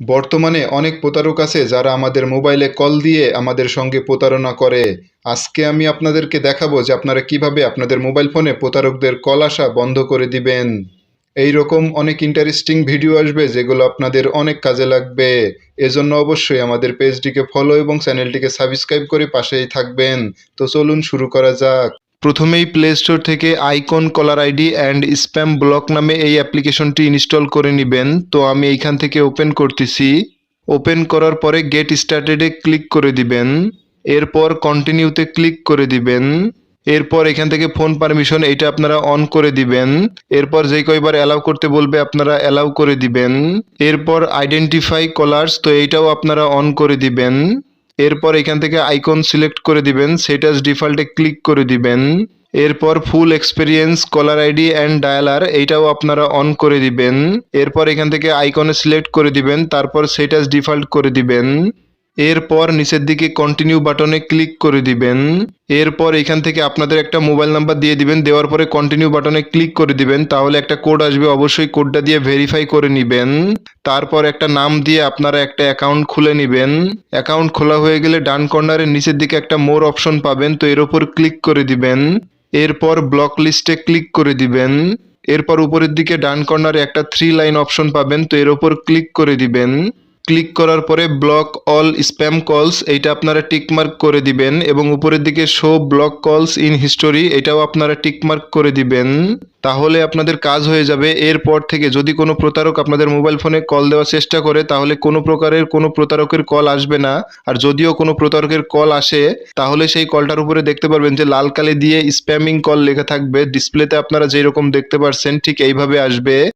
বর্তমানে অনেক প্রতারক আছে যারা আমাদের মোবাইলে কল দিয়ে আমাদের সঙ্গে প্রতারণা করে। আজকে আমি আপনাদেরকে দেখাবো যে আপনারা কীভাবে আপনাদের মোবাইল ফোনে প্রতারকদের কল আসা বন্ধ করে দিবেন। এই রকম অনেক ইন্টারেস্টিং ভিডিও আসবে যেগুলো আপনাদের অনেক কাজে লাগবে। এজন্য অবশ্যই আমাদের পেজটিকে ফলো এবং চ্যানেলটিকে সাবস্ক্রাইব করে পাশেই থাকবেন। তো চলুন শুরু করা যাক। প্রথমেই প্লে স্টোর থেকে icon caller ID and spam block নামে এই অ্যাপ্লিকেশনটি ইনস্টল করে নেবেন। তো আমি এইখান থেকে ওপেন করতেছি। ওপেন করার পরে গেট স্টার্টেডে ক্লিক করে দিবেন। এরপর কন্টিনিউতে ক্লিক করে দিবেন। এরপর এখান থেকে ফোন পারমিশন এটা আপনারা অন করে দিবেন। এরপর যে কয়বার অ্যালাউ করতে বলবে আপনারা অ্যালাউ করে দিবেন। এরপর আইডেন্টিফাই কলার্স তো এইটাও আপনারা অন করে দিবেন। এরপর এখান থেকে আইকন সিলেক্ট করে দিবেন সেটাস ডিফল্টে ক্লিক করে দিবেন। এরপর full experience caller ID and dialer এইটাও আপনারা অন করে দিবেন। এরপর এখান থেকে আইকনে সিলেক্ট করে দিবেন, তারপর সেটাস ডিফল্ট করে দিবেন। এরপর নিচের দিকে কন্টিনিউ বাটনে ক্লিক করে দিবেন। এরপর এখান থেকে আপনাদের একটা মোবাইল নাম্বার দিয়ে দিবেন। দেওয়ার পরে কন্টিনিউ বাটনে ক্লিক করে দিবেন। তাহলে একটা কোড আসবে। অবশ্যই কোডটা দিয়ে ভেরিফাই করে নেবেন। তারপর একটা নাম দিয়ে আপনারা একটা অ্যাকাউন্ট খুলে নেবেন। অ্যাকাউন্ট খোলা হয়ে গেলে ডান কর্নারের নিচের দিকে একটা মোর অপশন পাবেন। তো এর ওপর ক্লিক করে দিবেন। এরপর ব্লক লিস্টে ক্লিক করে দিবেন। এরপর উপরের দিকে ডান কর্নারে একটা থ্রি লাইন অপশন পাবেন। তো এর ওপর ক্লিক করে দিবেন। ক্লিক করার পরে ব্লক অল স্প্যাম কলস এইটা আপনারা টিকমার্ক করে দিবেন এবং উপরের দিকে show block calls in history এটাও আপনারা টিকমার্ক করে দিবেন। তাহলে আপনাদের কাজ হয়ে যাবে। এরপর থেকে যদি কোনো প্রতারক আপনাদের মোবাইল ফোনে কল দেওয়ার চেষ্টা করে, তাহলে কোনো প্রকারের কোনো প্রতারকের কল আসবে না। আর যদিও কোনো প্রতারকের কল আসে, তাহলে সেই কলটার উপরে দেখতে পারবেন যে লাল কালি দিয়ে স্প্যামিং কল লেখা থাকবে। ডিসপ্লেতে আপনারা যেই রকম দেখতে পারছেন, ঠিক এইভাবে আসবে।